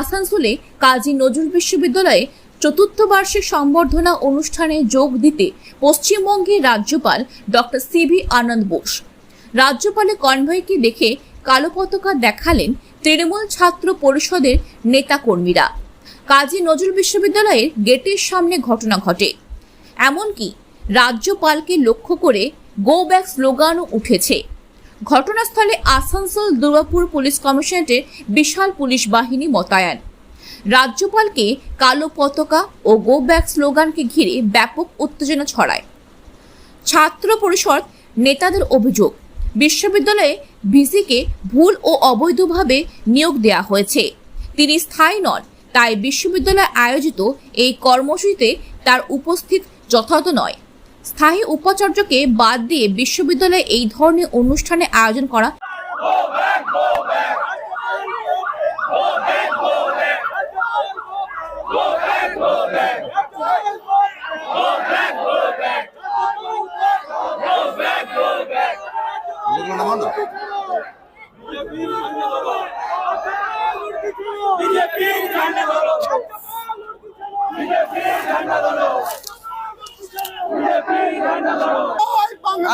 আসানসোলে কাজী নজরুল বিশ্ববিদ্যালয়ে চতুর্থ বার্ষিক সংবর্ধনা অনুষ্ঠানে যোগ দিতে পশ্চিমবঙ্গের রাজ্যপাল ডক্টর সিভি আনন্দ বোস। রাজ্যপালের কনভয়কে দেখে কালো পতাকা দেখালেন তৃণমূল ছাত্র পরিষদের নেতাকর্মীরা। কাজী নজরুল বিশ্ববিদ্যালয়ের গেটের সামনে ঘটনা ঘটে। এমনকি রাজ্যপালকে লক্ষ্য করে গো ব্যাক স্লোগানও উঠেছে। ঘটনাস্থলে আসানসোল দুর্গাপুর পুলিশ কমিশনারেটের বিশাল পুলিশ বাহিনী মোতায়েন। রাজ্যপালকে কালো পতাকা ও গো ব্যাক স্লোগানকে ঘিরে ব্যাপক উত্তেজনা ছড়ায়। ছাত্র পরিষদ নেতাদের অভিযোগ, বিশ্ববিদ্যালয়ে ভিসিকে ভুল ও অবৈধভাবে নিয়োগ দেওয়া হয়েছে। তিনি স্থায়ী নন, তাই বিশ্ববিদ্যালয়ে আয়োজিত এই কর্মসূচিতে তার উপস্থিত যথাযথ নয়। স্থায়ী উপাচার্যকে বাদ দিয়ে বিশ্ববিদ্যালয়ে এই ধরনের অনুষ্ঠানে আয়োজন করা না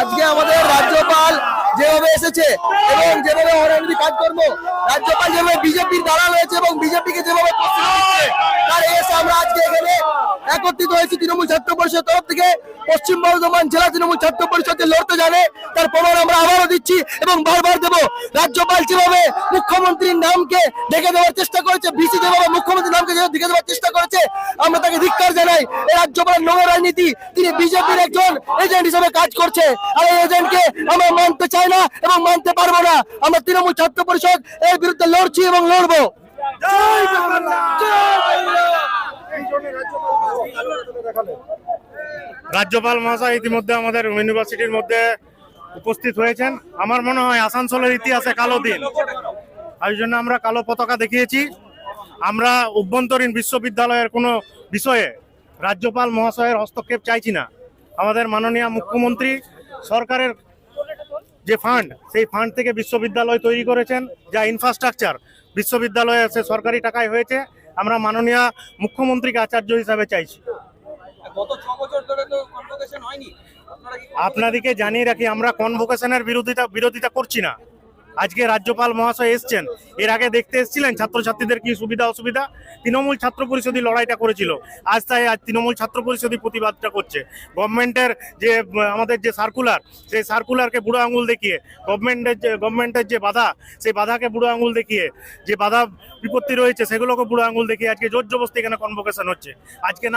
আজকে আমাদের রাজ্যপাল যেভাবে এসেছে এবং যেভাবে অরাজনৈতিক কাজকর্ম, রাজ্যপাল যেভাবে বিজেপির দ্বারা রয়েছে এবং বিজেপিকে যেভাবে প্রশ্রয় দিচ্ছে তার এসে আমরা আজকে এখানে একত্রিত হয়েছি তৃণমূল ছাত্র পরিষদের তরফ থেকে। পশ্চিম বর্ধমান জেলা তৃণমূল ছাত্র পরিষদে লড়তে জানে, তার প্রমাণ আমরা আবারও দিচ্ছি এবং বারবার দেব। রাজ্যপাল যেভাবে মুখ্যমন্ত্রীর নামকে ডেকে দেওয়ার চেষ্টা করেছে ভিসি যেভাবে মুখ্যমন্ত্রীর নামকে ডেকে দেওয়ার চেষ্টা করেছে, আমরা তাকে ধিক্কার জানাই। এই রাজ্যপালের নোংরা রাজনীতি, তিনি বিজেপির একজন এজেন্ট হিসেবে কাজ করছে। আর এই এজেন্টকে আমরা মানতে চাই না এবং মানতে পারব না। আমরা তৃণমূল ছাত্র পরিষদ এর বিরুদ্ধে লড়ছি এবং লড়বো। জয় বাংলা! রাজ্যপাল মহাশয় ইতিমধ্যে আমাদের ইউনিভার্সিটির মধ্যে উপস্থিত হয়েছেন। আমার মনে হয় আসানসোলের ইতিহাসে কালো দিন। এই জন্য আমরা কালো পতাকা দেখিয়েছি। আমরা অভ্যন্তরীণ বিশ্ববিদ্যালয়ের কোনো বিষয়ে রাজ্যপাল মহাশয়ের হস্তক্ষেপ চাইছি না। আমাদের মাননীয় মুখ্যমন্ত্রী সরকারের যে ফান্ড, সেই ফান্ড থেকে বিশ্ববিদ্যালয় তৈরি করেছেন, যা ইনফ্রাস্ট্রাকচার বিশ্ববিদ্যালয়ে সে সরকারি টাকায় হয়েছে। আমরা মাননীয় মুখ্যমন্ত্রীকে আচার্য হিসাবে চাইছি। আপনাদেরকে জানিয়ে রাখি আমরা কনভোকেশনের বিরোধিতা বিরোধিতা করছি না। আজকে রাজ্যপাল মহাশয় এসছেন। এর আগে দেখতে এসেছিলেন ছাত্রছাত্রীদের কি সুবিধা, অসুবিধা? তৃণমূল ছাত্র পরিষদই লড়াইটা করেছিল। আজ তাই আজ তৃণমূল ছাত্র পরিষদই প্রতিবাদটা করছে। গভর্নমেন্টের যে, আমাদের যে সার্কুলার, সেই সার্কুলারকে বুড়ো আঙুল দেখিয়ে, গভর্নমেন্টের যে গভর্নমেন্টের যে বাধা, সেই বাধাকে বুড়ো আঙুল দেখিয়ে, যে বাধা বিপত্তি রয়েছে, সেগুলোকে বুড়ো আঙুল দেখিয়ে আজকে জোর জবস্তি এখানে কনভোকেশন হচ্ছে। আজকে না